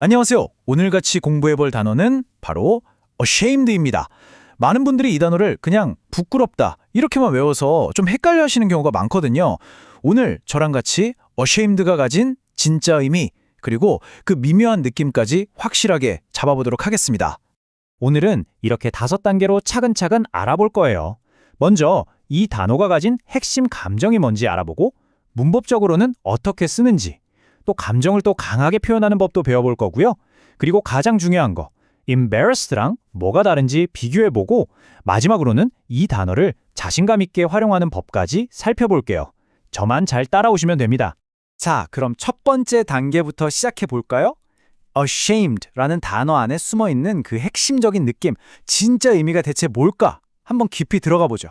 안녕하세요. 오늘 같이 공부해볼 단어는 바로 ashamed입니다. 많은 분들이 이 단어를 그냥 부끄럽다 이렇게만 외워서 좀 헷갈려 하시는 경우가 많거든요. 오늘 저랑 같이 ashamed가 가진 진짜 의미 그리고 그 미묘한 느낌까지 확실하게 잡아보도록 하겠습니다. 오늘은 이렇게 다섯 단계로 차근차근 알아볼 거예요. 먼저 이 단어가 가진 핵심 감정이 뭔지 알아보고 문법적으로는 어떻게 쓰는지 또 감정을 또 강하게 표현하는 법도 배워볼 거고요. 그리고 가장 중요한 거 embarrassed랑 뭐가 다른지 비교해보고 마지막으로는 이 단어를 자신감 있게 활용하는 법까지 살펴볼게요. 저만 잘 따라오시면 됩니다. 자, 그럼 첫 번째 단계부터 시작해 볼까요? ashamed라는 단어 안에 숨어 있는 그 핵심적인 느낌, 진짜 의미가 대체 뭘까? 한번 깊이 들어가 보죠.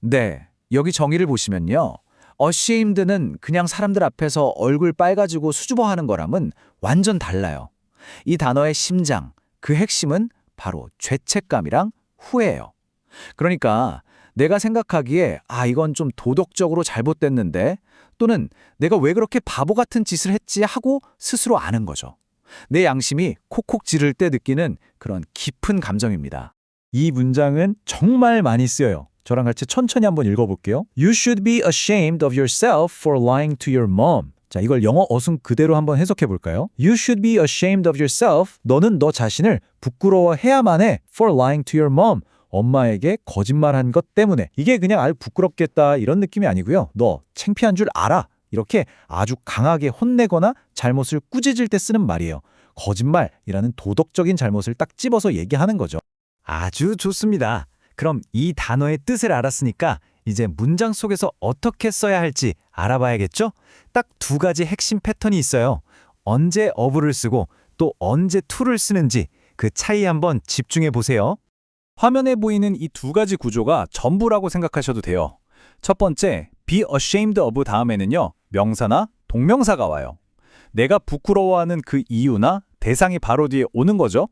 네, 여기 정의를 보시면요. Ashamed는 그냥 사람들 앞에서 얼굴 빨가지고 수줍어하는 거랑은 완전 달라요. 이 단어의 심장, 그 핵심은 바로 죄책감이랑 후회예요. 그러니까 내가 생각하기에 아 이건 좀 도덕적으로 잘못됐는데 또는 내가 왜 그렇게 바보 같은 짓을 했지 하고 스스로 아는 거죠. 내 양심이 콕콕 지를 때 느끼는 그런 깊은 감정입니다. 이 문장은 정말 많이 쓰여요. 저랑 같이 천천히 한번 읽어볼게요. You should be ashamed of yourself for lying to your mom. 자, 이걸 영어 어순 그대로 한번 해석해 볼까요? You should be ashamed of yourself. 너는 너 자신을 부끄러워해야만 해. For lying to your mom. 엄마에게 거짓말한 것 때문에. 이게 그냥 아유 부끄럽겠다 이런 느낌이 아니고요. 너 창피한 줄 알아. 이렇게 아주 강하게 혼내거나 잘못을 꾸짖을 때 쓰는 말이에요. 거짓말이라는 도덕적인 잘못을 딱 집어서 얘기하는 거죠. 아주 좋습니다. 그럼 이 단어의 뜻을 알았으니까 이제 문장 속에서 어떻게 써야 할지 알아봐야겠죠? 딱 두 가지 핵심 패턴이 있어요. 언제 어부를 쓰고 또 언제 to를 쓰는지 그 차이 한번 집중해 보세요. 화면에 보이는 이 두 가지 구조가 전부라고 생각하셔도 돼요. 첫 번째, be ashamed of 다음에는요, 명사나 동명사가 와요. 내가 부끄러워하는 그 이유나 대상이 바로 뒤에 오는 거죠.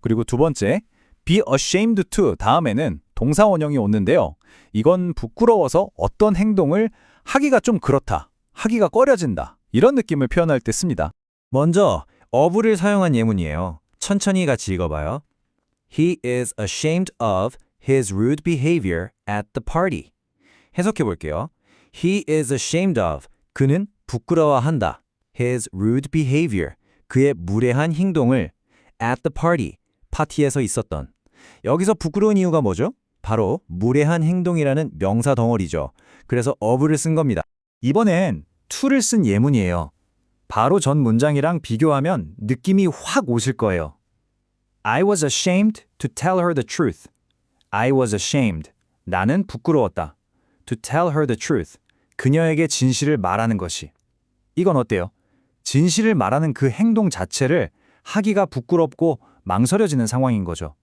그리고 두 번째, be ashamed to 다음에는 동사 원형이 오는데요. 이건 부끄러워서 어떤 행동을 하기가 좀 그렇다, 하기가 꺼려진다, 이런 느낌을 표현할 때 씁니다. 먼저 of를 사용한 예문이에요. 천천히 같이 읽어봐요. He is ashamed of his rude behavior at the party. 해석해 볼게요. He is ashamed of 그는 부끄러워한다. His rude behavior 그의 무례한 행동을 at the party 파티에서 있었던 여기서 부끄러운 이유가 뭐죠? 바로 무례한 행동이라는 명사 덩어리죠. 그래서 of를 쓴 겁니다. 이번엔 to를 쓴 예문이에요. 바로 전 문장이랑 비교하면 느낌이 확 오실 거예요. I was ashamed to tell her the truth. I was ashamed. 나는 부끄러웠다. To tell her the truth. 그녀에게 진실을 말하는 것이. 이건 어때요? 진실을 말하는 그 행동 자체를 하기가 부끄럽고 망설여지는 상황인 거죠.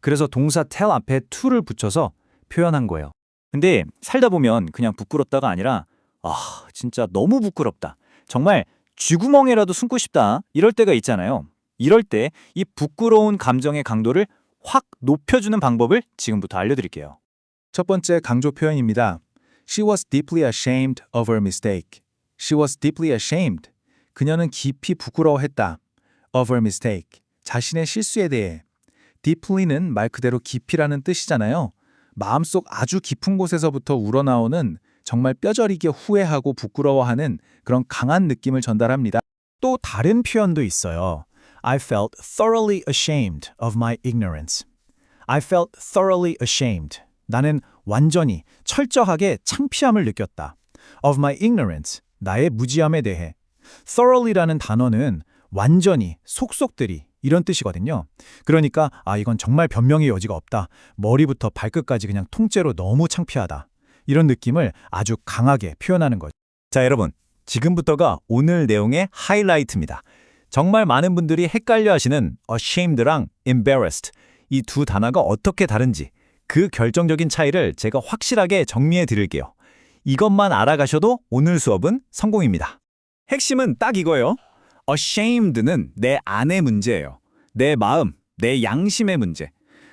그래서 동사 tell 앞에 to를 붙여서 표현한 거예요. 근데 살다 보면 그냥 부끄럽다가 아니라 아, 진짜 너무 부끄럽다. 정말 쥐구멍에라도 숨고 싶다. 이럴 때가 있잖아요. 이럴 때 이 부끄러운 감정의 강도를 확 높여주는 방법을 지금부터 알려드릴게요. 첫 번째 강조 표현입니다. She was deeply ashamed of her mistake. She was deeply ashamed. 그녀는 깊이 부끄러워했다. of her mistake. 자신의 실수에 대해. deeply는 말 그대로 깊이라는 뜻이잖아요. 마음속 아주 깊은 곳에서부터 우러나오는 정말 뼈저리게 후회하고 부끄러워하는 그런 강한 느낌을 전달합니다. 또 다른 표현도 있어요. I felt thoroughly ashamed of my ignorance. I felt thoroughly ashamed. 나는 완전히 철저하게 창피함을 느꼈다. of my ignorance. 나의 무지함에 대해. thoroughly라는 단어는 완전히, 속속들이 이런 뜻이거든요. 그러니까 아 이건 정말 변명의 여지가 없다. 머리부터 발끝까지 그냥 통째로 너무 창피하다. 이런 느낌을 아주 강하게 표현하는 거죠. 자, 여러분. 지금부터가 오늘 내용의 하이라이트입니다. 정말 많은 분들이 헷갈려 하시는 ashamed랑 embarrassed 이 두 단어가 어떻게 다른지 그 결정적인 차이를 제가 확실하게 정리해 드릴게요. 이것만 알아가셔도 오늘 수업은 성공입니다. 핵심은 딱 이거예요. ashamed는 내 안의 문제예요. 내 마음, 내 양심의 문제.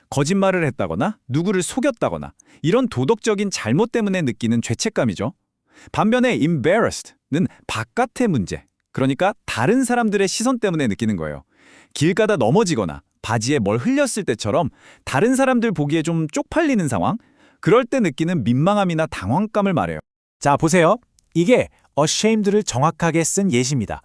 거짓말을 했다거나 누구를 속였다거나 이런 도덕적인 잘못 때문에 느끼는 죄책감이죠. 반면에 embarrassed는 바깥의 문제, 그러니까 다른 사람들의 시선 때문에 느끼는 거예요. 길 가다 넘어지거나 바지에 뭘 흘렸을 때처럼 다른 사람들 보기에 좀 쪽팔리는 상황? 그럴 때 느끼는 민망함이나 당황감을 말해요. 자, 보세요. 이게 ashamed를 정확하게 쓴 예시입니다.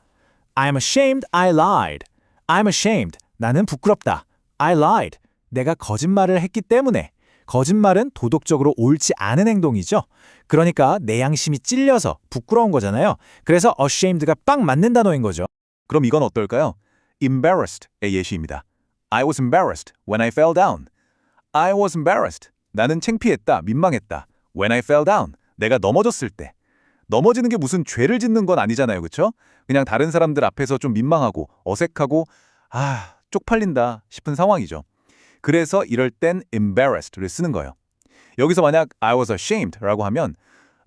I'm ashamed I lied. I'm ashamed. 나는 부끄럽다. I lied. 내가 거짓말을 했기 때문에. 거짓말은 도덕적으로 옳지 않은 행동이죠. 그러니까 내 양심이 찔려서 부끄러운 거잖아요. 그래서 ashamed가 빡 맞는 단어인 거죠. 그럼 이건 어떨까요? embarrassed의 예시입니다. I was embarrassed when I fell down. I was embarrassed. 나는 창피했다, 민망했다. When I fell down. 내가 넘어졌을 때. 넘어지는 게 무슨 죄를 짓는 건 아니잖아요, 그렇죠? 그냥 다른 사람들 앞에서 좀 민망하고 어색하고 아, 쪽팔린다 싶은 상황이죠. 그래서 이럴 땐 embarrassed를 쓰는 거예요. 여기서 만약 I was ashamed라고 하면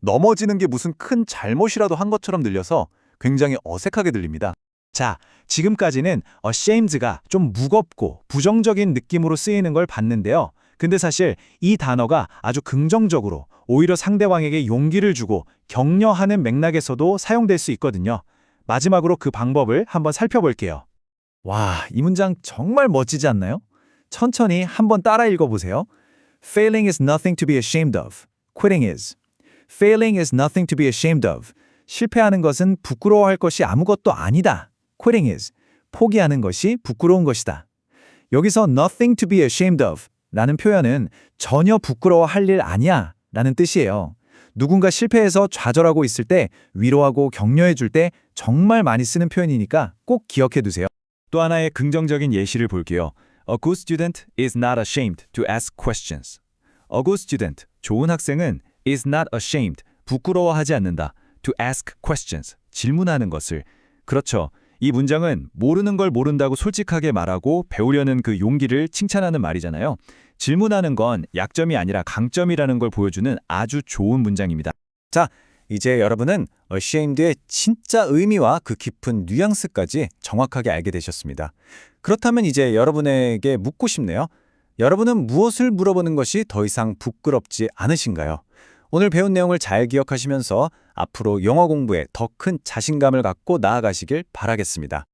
넘어지는 게 무슨 큰 잘못이라도 한 것처럼 들려서 굉장히 어색하게 들립니다. 자, 지금까지는 ashamed가 좀 무겁고 부정적인 느낌으로 쓰이는 걸 봤는데요. 근데 사실 이 단어가 아주 긍정적으로 오히려 상대방에게 용기를 주고 격려하는 맥락에서도 사용될 수 있거든요. 마지막으로 그 방법을 한번 살펴볼게요. 와, 이 문장 정말 멋지지 않나요? 천천히 한번 따라 읽어보세요. Failing is nothing to be ashamed of. Quitting is. Failing is nothing to be ashamed of. 실패하는 것은 부끄러워할 것이 아무것도 아니다. Quitting is. 포기하는 것이 부끄러운 것이다. 여기서 nothing to be ashamed of 라는 표현은 전혀 부끄러워할 일 아니야 라는 뜻이에요. 누군가 실패해서 좌절하고 있을 때 위로하고 격려해 줄 때 정말 많이 쓰는 표현이니까 꼭 기억해 두세요. 또 하나의 긍정적인 예시를 볼게요. A good student is not ashamed to ask questions. A good student, 좋은 학생은 is not ashamed, 부끄러워하지 않는다. to ask questions, 질문하는 것을. 그렇죠. 이 문장은 모르는 걸 모른다고 솔직하게 말하고 배우려는 그 용기를 칭찬하는 말이잖아요. 질문하는 건 약점이 아니라 강점이라는 걸 보여주는 아주 좋은 문장입니다. 이제 여러분은 ashamed의 진짜 의미와 그 깊은 뉘앙스까지 정확하게 알게 되셨습니다. 그렇다면 이제 여러분에게 묻고 싶네요. 여러분은 무엇을 물어보는 것이 더 이상 부끄럽지 않으신가요? 오늘 배운 내용을 잘 기억하시면서 앞으로 영어 공부에 더 큰 자신감을 갖고 나아가시길 바라겠습니다.